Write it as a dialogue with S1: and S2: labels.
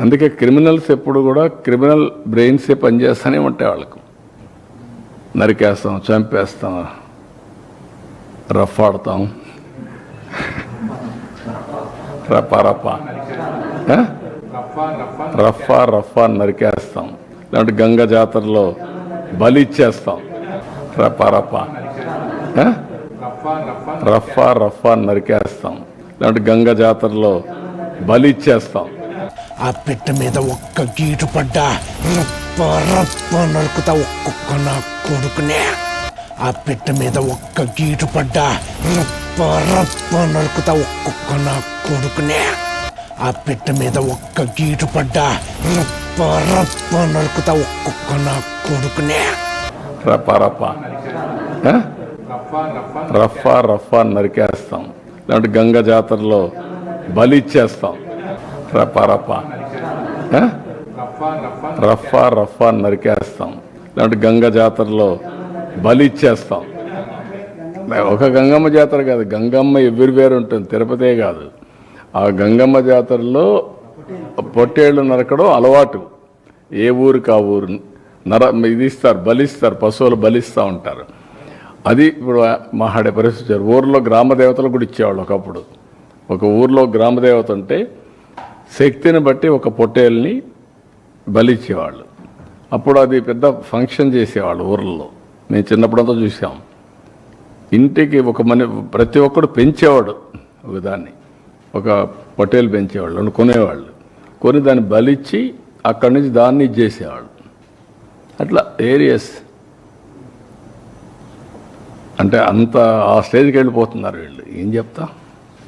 S1: అందుకే క్రిమినల్స్ ఎప్పుడు కూడా క్రిమినల్ బ్రెయిన్సే పనిచేస్తూనే ఉంటాయి వాళ్ళకు. నరికేస్తాం చంపేస్తాం రఫ్ ఆడతాం. రఫా రఫా రఫా రఫా నరికేస్తాం. లేదంటే గంగ జాతరలో బలి ఇచ్చేస్తాం. రఫా రఫా రఫా రఫా నరికేస్తాం. లేదంటే గంగ జాతరలో బలి ఇచ్చేస్తాం.
S2: ఆ పిట్ట మీద ఒక్క గీటు పడ్డా రప్ప రప్ప నరుకుతా ఒక్కొక్క నా కొడుకునే. ఆ పిట్ట మీద ఒక్క గీటు పడ్డా రప్ప రప్ప నరుకుతా ఒక్కొక్క నా కొడుకునే. ఆ పిట్ట మీద ఒక్క గీటు పడ్డా రప్ప రప్ప నరుకుతా ఒక్కొక్క నా కొడుకునే.
S1: రప్ప రప్ప. రఫా రఫా నరికేస్తాం. లేదంటే గంగ జాతరలో బలి ఇచ్చేస్తాం. రఫా రఫా. ఆ? రఫా రఫా నరికేస్తాం. లేదంటే గంగ జాతరలో బలి ఇచ్చేస్తాం. ఒక గంగమ్మ జాతర కాదు గంగమ్మ ఎవ్రీవేర్ ఉంటుంది తిరుపతే కాదు. ఆ గంగమ్మ జాతరలో పొట్టేళ్ళు నరకడం అలవాటు. ఏ ఊరికి ఆ ఊరు? నర ఇది ఇస్తారు బలిస్తారు పశువులు బలిస్తూ ఉంటారు. అది ఇప్పుడు మహాడే పరిస్థితి ఊర్లో గ్రామ దేవతలు కూడా ఇచ్చేవాళ్ళు ఒకప్పుడు. ఒక ఊర్లో గ్రామ దేవత ఉంటే శక్తిని బట్టి ఒక పొట్టేల్ని బలిచ్చేవాళ్ళు. అప్పుడు అది పెద్ద ఫంక్షన్ చేసేవాళ్ళు ఊర్లలో మేము చిన్నప్పుడంతా చూసాం. ఇంటికి ఒక మని ప్రతి ఒక్కడు పెంచేవాడు ఒక దాన్ని. ఒక పొట్టేలు పెంచేవాళ్ళు కొనేవాళ్ళు. కొని దాన్ని బలిచ్చి అక్కడి నుంచి దాన్ని ఇచ్చేసేవాళ్ళు. అట్లా ఏరియస్. అంటే అంత ఆ స్టేజ్కి వెళ్ళిపోతున్నారు వీళ్ళు. ఏం చెప్తా?